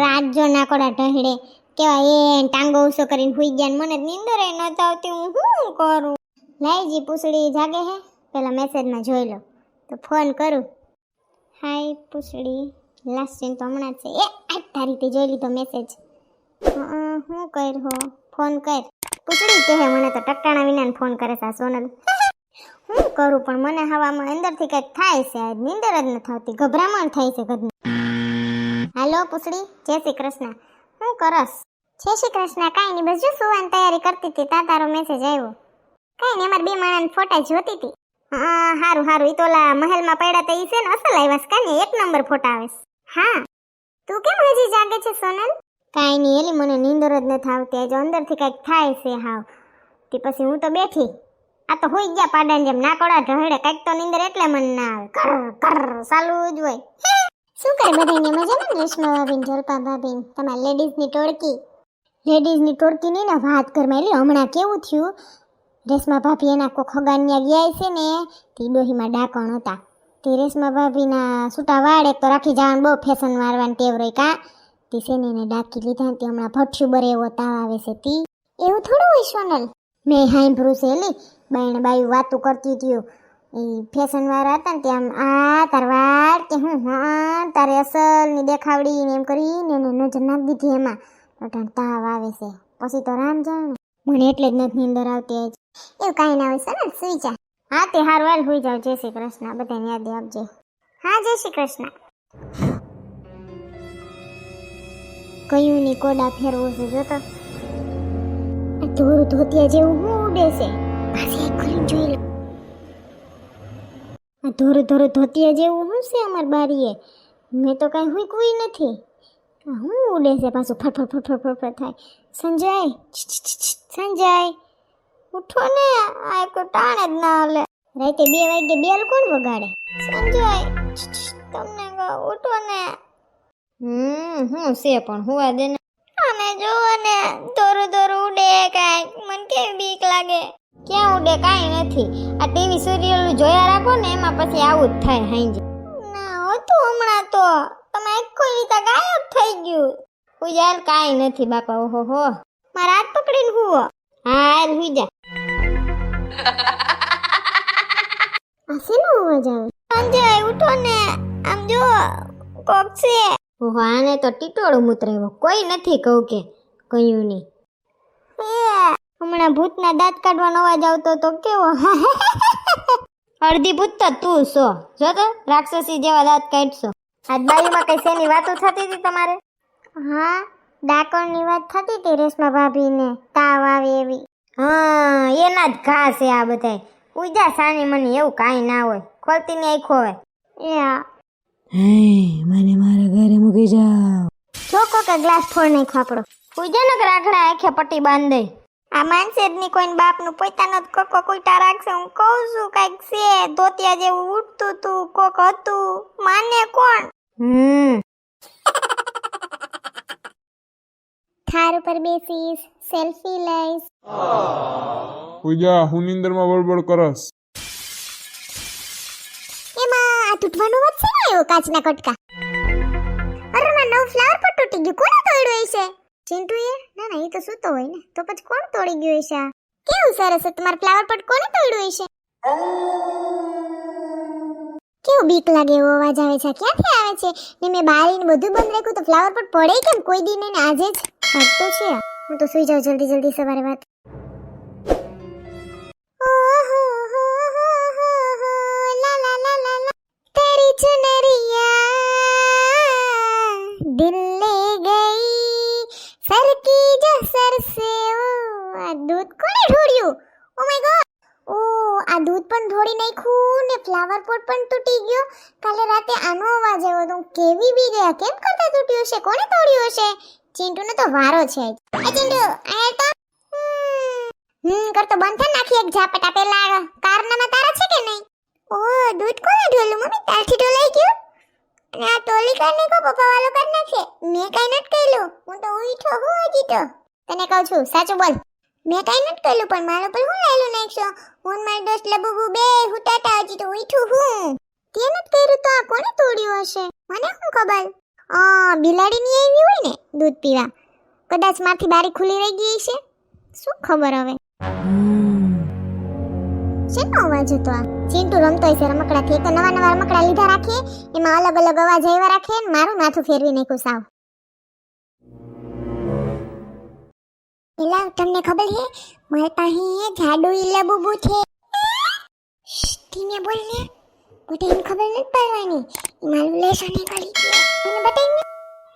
રાત જો નાકોડા ઢહેડે. કેવા એ ટાંગો ઉસો કરીને હુઈ ગયા મને નીંદર એ નત આવતી. હું શું કરું? લાઈજી પૂછડી જાગે હે? પેલા મેસેજમાં જોઈ લો. તો ફોન કરું. હાય પૂછડી. લાસ્ટ ટાઈમ તો હમણાં છે. એ આ તારી તે જોઈ લીધો મેસેજ. હું કર હો? ફોન કર. પૂછડી કહે, મને તો ટકટાણા વિના ફોન કરે છે સોનલ. હું કરું, પણ મને હવામાં અંદરથી કંઈક થાય છે. નીંદર જ નથી આવતી ગભરામણ થાય છે ઘરની હાલો, પૂછડી. જય શ્રી કૃષ્ણ. હું કરસ? જય શ્રી કૃષ્ણ. કાંઈ નહીં, બસ જો સુવાની તૈયારી કરતી હતી. તા તારો મેસેજ આવ્યો. કાંઈ નહીં, અમારે બે માણસના ફોટા જોતી હતી. હા, હારું હારું. એ તો ઓલા મહેલમાં પડ્યા તો એ છે ને, અસલ આવ્યા છે. કાંઈ એક નંબર ફોટા આવે હા. તું કેમ હજી જાગે છે, સોનલ? કાંઈ નહીં, એલી મને નીંદર જ નથી આવતી આજે અંદરથી કંઈક થાય છે હાવ. તે પછી હું તો બેઠી. આ તો હોઈ ગયા પાડાને જેમ નાકોડા ઢળે કંઈક તો નીંદર એટલે મન ના આવે. કર કર ચાલુ જ હોય. શું કરે બધાને મજામાં? રેશમા ભાભીન જલપા ભાભીન તમારા લેડીઝની ટોળકી. લેડીઝની ટોળકી નહીં ને વાત કરમાં એટલે હમણાં કેવું થયું? રેશમા ભાભી એના કોક હગાન્યા ગયા છે ને તે ડોહીમાં ડાકણ હતા. તે રેશમા ભાભીના સૂટા વાળ એક તો રાખી જવાનું બહુ ફેશન મારવાની ટેવ રહી કા. તે છે ને એને ડાકી લીધા ને તે હમણાં ભઠ્યું બરે એવો તાવ આવે છે તી. એવું થોડું હોય સોનલ? મેં હાંભળ્યું છે બાયણે બાયું વાતું કરતી હતી. એ ફેશનવાળા હતા ને ત્યાં આ તાર વાળ કે હું? હા તારે અસલની દેખાવડી ને એમ કરીને એને નજર નાખી દીધી એમાં. અટાણ તાવ આવે છે. પછી તો રામ જાણે. મને એટલે જ નથી નીંદર આવતી આજ એવું કાંઈ ના હોય સર ને, સુઈ જા. હા, તે હાર વાર હોઈ જાવ. જય શ્રી કૃષ્ણ. બધાને યાદ આપજે હા, જય શ્રી કૃષ્ણ. કયું ની કોડા ફેરવું છે જો તો આ ધોરું ધોતિયા જેવું હું ઉડે છે. પાછી એક ખોલીને જોઈ આ ધોરું ધોરું ધોતિયા જેવું શું છે અમાર બારીએ? મેં તો કાંઈ હુંકવું નથી. હું ઉડે છે પાછું? ફટફટ ફટફટ ફટ ફટ ફટ થાય. સંજય સંજય, ઉઠો ને. આ એક ટાણે જ ના હલે. રાતે બે વાગે બેલ કોણ વગાડે? સંજય તમને ઉઠો ને. હમ, હું છે પણ હુવા દે ને. અને જોવો ને દોરું દોરું ઉડે કાંઈક. મને કેવી બીક લાગે? ક્યાં ઉડે કાંઈ નથી. આ ટીવી સિરિયલ જોયા રાખો ને એમાં પછી આવું જ થાય હાંજે. ના હોતું હમણાં તો. તમે આખો રીતે ગાયબ થઈ ગયું. ઉજાલ કાંઈ નથી બાપા ઓહો હો. મારા હાથ પકડીને હુવો. હા હાલ હુઈ જા. આ શેનો અવાજ આવે? સંજય ઉઠો ને આમ જો કોક છે. ઓહો આને તો ટીટોળું મૂતરે કોઈ નથી કહું કે કયું નહીં. હમણાં ભૂતના દાંત કાઢવાનો અવાજ આવતો તો કેવો? અડધી ભૂત તો તું છો. જો તો રાક્ષસી જેવા દાંત કાઢશો. આજ બાયુમાં કઈ શેની વાતો થતી હતી તમારે? હા ડાકોરની વાત થતી હતી રેશમા ભાભીને તાવ આવે એવી. હા એના જ ઘા છે આ બધાય. ઉજા સાની મને એવું કાંઈ ના હોય. ખોલતી ને યા. હે મને મારા ઘરે મૂકી જાઓ. ચોકો કે ગ્લાસ ફોડ નહીં ખાપડો પૂજા ને રાખડા આખે પટ્ટી બાંધે આ માનસે જ ની કોઈને બાપનું પોતાનો જ કોકો કુટા રાખશે? હું કહું છું કાંઈક છે. ધોતિયા જેવું ઉઠતું તું કોક હતું. માને કોણ? હમ. થાર ઉપર બેસીશ સેલ્ફી લઈશ. પૂજા હું નિંદરમાં બળબડ કરસ. એમાં આ તૂટવાનો વચ્ચે છે ને એવો કાચના કટકા? અરે ના નવ ફ્લાવર પર તૂટી ગયું. કોણે તોડ્યું હશે ચિંટુએ? ના ના, એ તો સૂતો હોય ને. તો પછી કોણ તોડી ગયું હશે આ? કેવું સરસ છે તમારું ફ્લાવર પોટ કોને તોડ્યું હશે? કેવું બીક લાગે એવો અવાજ આવે છે? ક્યાંથી આવે છે? ને મેં બારીને બધું બંધ રાખ્યું તો ફ્લાવર પોટ પડે કેમ? કોઈ દી ને આજે જ. આજ તો છે. હું તો સુઈ જાઉં જલ્દી જલ્દી સવારે વાત. કેમ કરતા તૂટ્યું હશે? કોણે તોડ્યું હશે? ચિંટુનો તો વારો છે. એ ચિંટુ આ તો? હમ, કરતો બંધ થાય નાખી એક ઝાપટા. પેલા કારનામાં તારા છે કે નહીં? ઓ દૂધ કોને ઢોલું મમ્મી તારથી ઢોલાઈ ગયું? અને આ ટોલી કાને કો પપ્પા વાલો કર નાખે? મેં કઈ નટ કહેલું હું તો ઉઠો હું હજી તો. તને કહું છું સાચું બોલ. મેં કઈ નટ કહેલું પણ મારો પર હું લાયલું નાખશો હું મારો દોસ્ત લબુબુ બે હું ટાટા હજી તો ઉઠું હું. તે નટ કર્યું તો આ કોને તોડ્યું હશે? મને શું ખબર? બિલાડીની આવી હોય ને દૂધ પીવા, કદાચ મારથી બારી ખુલી રહી ગઈ છે શું ખબર હવે. શેનો અવાજ હતો આ? ચિંટુ રમતો હશે, રમકડાથી. એક તો નવા નવા રમકડા લીધા રાખીએ એમાં અલગ અલગ અવાજ આવ્યા રાખે, ને મારું માથું ફેરવી નાખ્યું સાવ. તમને ખબર છે મારી પાસે જાડુ ઈલાબુબુ છે. ધીમે બોલ ને. બધાને ખબર નથી પડવાની મારું લેસન નીકળી ગયું મને બતાવી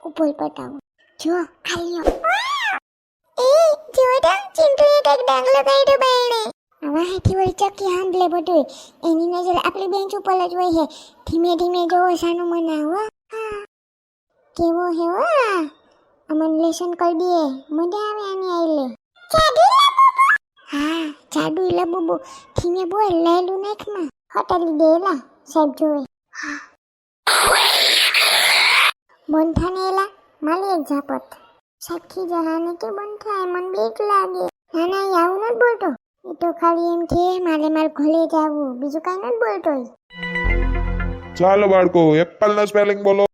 હું બોલ જો ખાલી એ જોડા ચિંટુએ કંઈક ડાંગ લગાડ્યો બેણે આવા હાથી વળી ચક્કી હાંભલે બધું એની નજર આપણી બેન્ચ ઉપર જ હોય છે ધીમે ધીમે જોવો સાનું મનાવો હા કેવો હે હો આ અમન લેશન કરી દઈએ મજા આવે આની આઈ લે હા જાડુ લબુબુ ધીમે બોલ લેલું નાખમાં હટાલી દેલા સાહેબ જોવે. બંધ થાને એલા માલી એક ઝાપત સાખી જહાને કે બંધ થાય મન બીક લાગે. ના ના આવું નથી બોલતો. એ તો ખાલી એમ કે મારે મારે ઘરે જાવું બીજું કાંઈ નથી બોલતો ચાલો બાળકો એપલ નો સ્પેલિંગ બોલો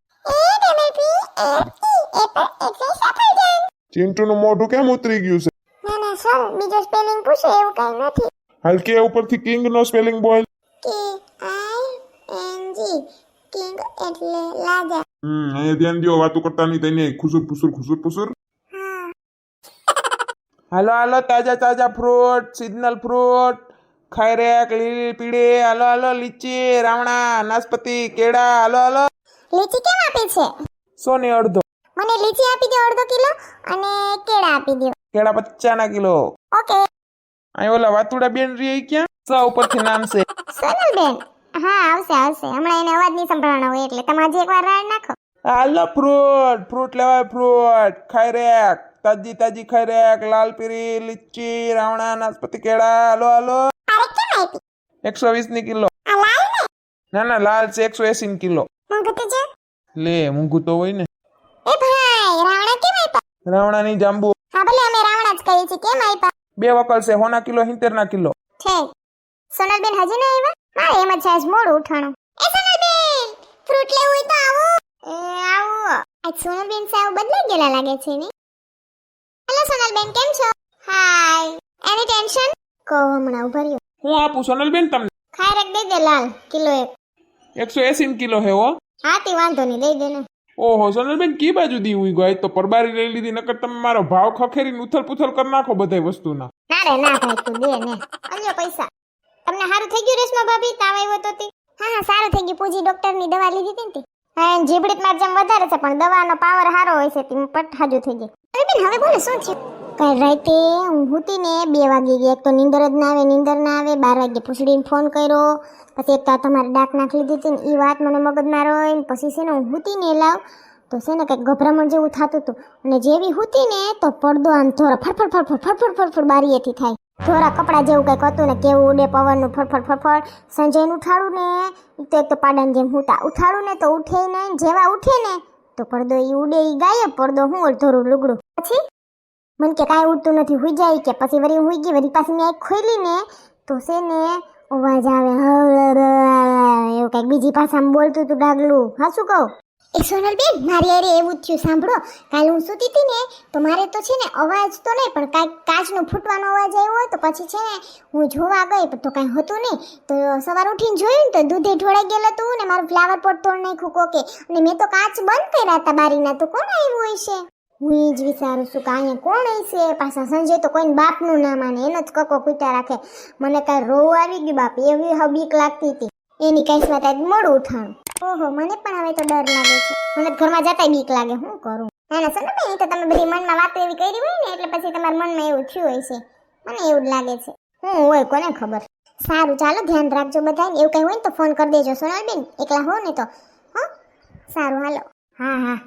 ચિંટુનું મોઢું કેમ ઉતરી ગયું છે? ના ના સર બીજો સ્પેલિંગ પૂછો એવું કાંઈ નથી. હલકી ઉપરથી કિંગ નો સ્પેલિંગ બોલ. કે જી કિંગ એટલે રાજા હમ અહીંયા ધ્યાન દો વાતો કરતા નહીં તેને ખુસુર ફુસુર ખુસુર ફુસુર હાલો હાલો તાજા તાજા ફ્રૂટ સિઝનલ ફ્રૂટ ખાયરેક લીલી પીળી. હાલો હાલો લીચી રાવણા નાસપતિ કેળા. હાલો હાલો. લીચી કેમ આપે છે? સોની અડધો. મને લીચી આપી દો અડધો કિલો અને કેળા આપી દો. કેળા પચાના કિલો. ઓકે. અહીં ઓલા વાતુડા બેન રહી ક્યાં? સ ઉપરથી નામ છે સોનલબેન હા આવશે આવશે. હમણાં એને અવાજ નહીં સંભળાવાનો હોય એટલે. તમે હજી એકવાર રાડ નાખો. હાલો ફ્રૂટ. ફ્રૂટ લેવાય ફ્રૂટ. ખાયરેક તાજી તાજી ખાયરેક લાલ પીરી લીચી રાવણા નાસપતિ કેળા. હાલો હાલો. તારે કેમ આપી? એકસો વીસની કિલો. આ લાલ ને? ના ના લાલ છે એકસો એસી ની કિલો. મોંઘું તો લે મૂંગું તો હોય ને. એ ભાઈ રાવણા કેમ આપ્યા? રાવણાની જાંબુ. હા ભલે અમે રાવણા જ કહીએ છીએ. કેમ આપ્યા? બે વકલ છે હોના કિલો સિત્તેર ના કિલો. છે સોનલબેન હજી ના આવ્યા મારે એમ જ છે આજ મોડું ઉઠાણું. એ સોનલબેન ફ્રૂટ લેવું હોય તો આવો. એ આવો. આજ સોનલબેન સાવ બદલાઈ ગયેલા લાગે છે ને? હેલો સોનલબેન કેમ છો? હાય. એની ટેન્શન કહો હમણાં ઊભા રહ્યો. હું આપું સોનલબેન તમને? ખાયરક રખ દે લાલ કિલો એક. એકસો એસી કિલો હે હો. હા તે વાંધો નહીં દઈ દે ને ઓહો સોનલબેન કી બાજુ દી ઉઈ ગઈ તો પરબારી લઈ લીધી નકર તમે મારો ભાવ ખખેરીને ઉથલ પુથલ કરી નાખો બધાય વસ્તુના. ના રે ના ભાઈ તું દે ને. અલ્યો પૈસા. તમને સારું થઈ ગયું રેશમા ભાભી? તાવ આવ્યો તો તે. હા હા, સારું થઈ ગયું. પૂજી ડોક્ટરની દવા લીધી હતી ને હા જીબડીત માર જેમ વધારે છે, પણ દવાનો પાવર સારો હોય છે, તેમ પટ હાજુ થઈ જાય. બેન, હવે બોલો, શું છે કાલ રાતે હું હતી ને બે વાગે ગઈ. એક તો નીંદર જ ના આવે, નીંદર ના આવે. બાર વાગે પૂછડીને ફોન કર્યો. પછી એક તો તમારે ડાક નાખી લીધી હતી ને એ વાત મને મગજમાં રહી ને પછી છે ને હું હતી ને લાવ. તો છે ને કંઈક ગભરામણ જેવું થતું હતું. અને જેવી હતી ને તો પડદો આમ થોડો ફરફડ ફરફડ ફરફડ ફરફડ બારીએથી થાય. થોડા કપડા જેવું કંઈક હતું ને કેવું ઉડે પવનનું ફળફળ સંજય સંજયને ઉઠાડું ને તો એક તો પાડાને જેમ હુતા. ઉઠાડું ને તો ઉઠે નહીં જેવા ઉઠે ને, તો પડદો ઈ ઉડે ઈ ગાયબ, પડદો હું ઓળધોરું લુગડું. પછી મને કે કાંઈ ઉડતું નથી, હુઈ જાય કે, પછી વળી હુઈ ગઈ, વળી પાછી મેં ખોલી ને, તો છે ને અવાજ આવે એવું કંઈક બીજી ભાષામાં બોલતું હતું ડાગલું. હા, શું કહું? એ સોનલબેન, મારી અરે એવું થયું, સાંભળો. કાલે હું સૂતી હતી ને, તો મારે તો છે ને અવાજ તો નહીં, પણ કાંઈક કાચનો ફૂટવાનો અવાજ આવ્યો તો પછી છે ને હું જોવા ગઈ, પણ તો કાંઈ હતું નહીં. તો સવાર ઉઠીને જોયું ને, તો દૂધે ઢોળાઈ ગયેલું હતું ને, મારું ફ્લાવર પોટ તોડ નાખ્યું કોકે. અને મેં તો કાચ બંધ કર્યા હતા બારીના, તો કોણ આવ્યું છે? હું એ જ વિચારું છું કે અહીંયા કોણ હશે પાછા સંજય તો કોઈને બાપનું ના માને, એનો જ કકો કૂટ્યા રાખે. મને કાંઈ રોવું આવી ગયું બાપ, એવી હબીક લાગતી હતી. એની કાંઈ વાત મોડું ઉઠાણું. ઓહો મને પણ હવે તો ડર લાગે છે. મને ઘરમાં જતા બીક લાગે શું કરું? ના ના સનુ બેન, એ તો તમે બધી મનમાં વાતો એવી કરી હોય ને એટલે પછી તમારા મનમાં એવું થયું હોય છે. મને એવું જ લાગે છે. હું હોય કોને ખબર? સારું ચાલો ધ્યાન રાખજો બધા એવું કંઈ હોય ને તો ફોન કરી દેજો સોનલબેન. એકલા હો ને તો. હો? સારું હાલો. હા હા.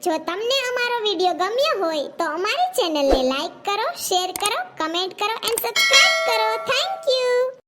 જો તમને અમારો વીડિયો ગમ્યો હોય તો અમારી ચેનલને લાઈક કરો શેર કરો કમેન્ટ કરો એન્ડ સબસ્ક્રાઇબ કરો. Thank you.